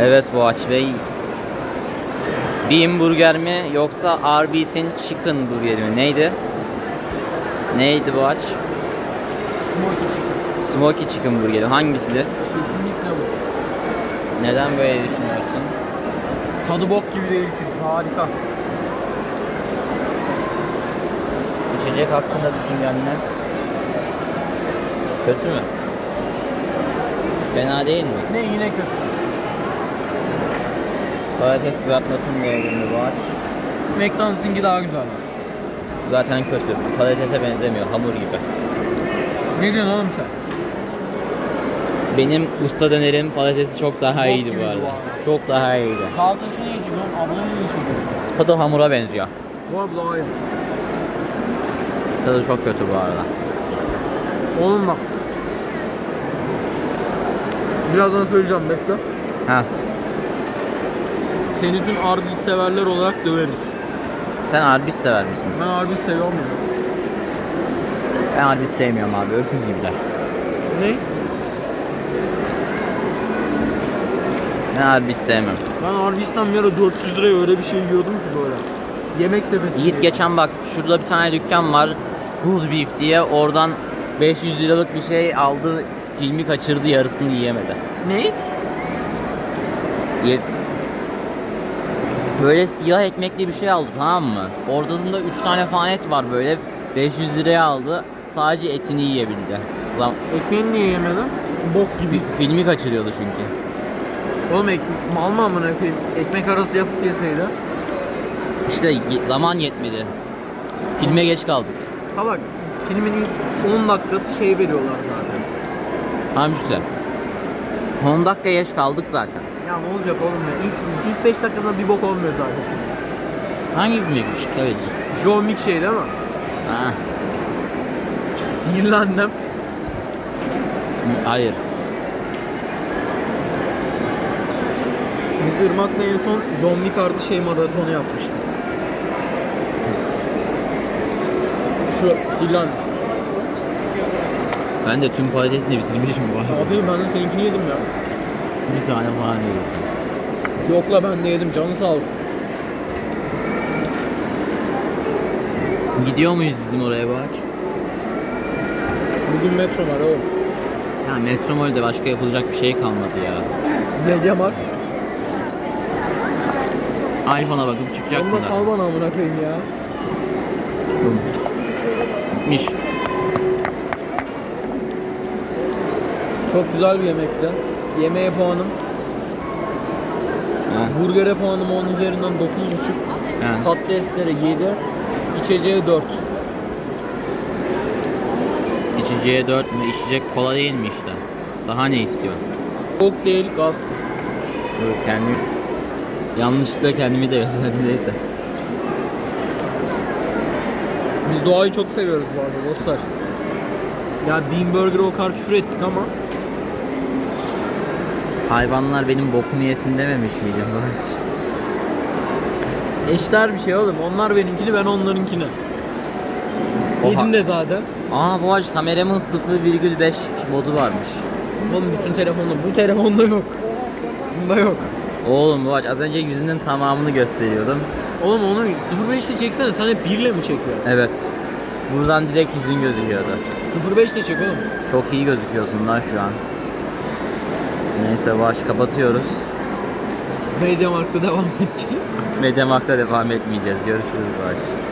Evet Boğaç Bey. Beam Burger mi yoksa Arby's'in Chicken Burger mi? Neydi? Neydi Boğaç? Smoky chicken. Smoky Chicken Burger hangisidir? Kesinlikle bu. Neden böyle düşünüyorsun? Tadı bok gibi değil çünkü harika. İçecek hakkında düşüncen ne? Kötü mü? Fena değil mi? Ne yine kötü. Patates kızartmasını da yedim mi Boğaç? McDonald's'ınki daha güzel. Zaten kötü. Patatese benzemiyor. Hamur gibi. Ne diyorsun oğlum sen? Benim usta dönerim patatesi çok daha Bok iyiydi bu gibiydi arada. bu arada. Çok daha iyiydi. Dağ taşını yiyecek oğlum. Ablanı yiyecek. O da hamura benziyor. Bu daha iyi. Tadı çok kötü bu arada. Oğlum bak. Birazdan söyleyeceğim bekle. Ha. Seni tüm Arby's severler olarak döveriz. Sen Arby's sever misin? Ben Arby's seviyorum ya. Ben Arby's sevmiyorum abi. Öküz gibiler. Ne? Ben Arby's sevmem. Ben Arby's'ten bir ara 400 liraya öyle bir şey yiyordum ki böyle. Yemek sepeti. Yiğit geçen bak şurada bir tane dükkan var. Good Beef diye oradan 500 liralık bir şey aldı. Filmi kaçırdı yarısını yiyemedi. Ne? Ye- Böyle siyah ekmekli bir şey aldı tamam mı? Ortasında 3 tane falan et var böyle. 500 liraya aldı. Sadece etini yiyebildi. Zam Ekmeğini niye yemedin? Bok gibi. Fi- filmi kaçırıyordu çünkü. Oğlum ekmek mal mı amına koyayım? Ekmek arası yapıp yeseydi. İşte ye- zaman yetmedi. Filme geç kaldık. Salak. Filmin ilk 10 dakikası şey veriyorlar zaten. Tamam işte. 10 dakika geç kaldık zaten. Ya ne olacak oğlum ya? İlk, ilk 5 dakikasında bir bok olmuyor zaten. Hangi filme gitmiş? Evet. John Wick şey değil mi? Ha, Sihirli annem. hayır. Biz Irmak'la en son John Wick artı şey maratonu yapmıştık. Şu annem. Ben de tüm patatesini bitirmişim bu arada. Aferin ben de seninkini yedim ya. Bir tane falan yedin Yok la ben de yedim canı sağ olsun. Gidiyor muyuz bizim oraya Boğaç? Bugün metro var oğlum. Ya Metromol'de başka yapılacak bir şey kalmadı ya. Mediamarkt. iPhone'a bakıp çıkacaksın Onu da sal bana amına koyayım ya. Bitmiş. Çok güzel bir yemekti. Yemeğe puanım, Ha, burgere puanım 10 üzerinden 9.5. ha. Patateslere 7, içeceğe 4. İçeceğe 4 mü? İçecek kola değil mi işte? Daha ne istiyorsun? Kokteyl gazsız. Dur kendim... Yanlışlıkla kendimi de gösterdim neyse. Biz doğayı çok seviyoruz bu arada dostlar. Ya Bean Burger'a o kadar küfür ettik ama Hayvanlar benim bokumu yesin dememiş miydim Boğaç? eşler bir şey oğlum. Onlar benimkini ben onlarınkini. Oha. Yedim de zaten. Aa Boğaç kameramın 0,5 modu varmış. Oğlum bütün telefonda. Bu telefonda yok. Bunda yok. Oğlum Boğaç az önce yüzünün tamamını gösteriyordum. Oğlum onu 0.5'te çeksene. Sen hep 1 ile mi çekiyorsun? Evet. Buradan direkt yüzün gözüküyordu. 0.5'te çek oğlum. Çok iyi gözüküyorsun lan şu an. Neyse Boğaç kapatıyoruz. Mediamarkt'ta devam edeceğiz. Mediamarkt'ta devam etmeyeceğiz. Görüşürüz Boğaç.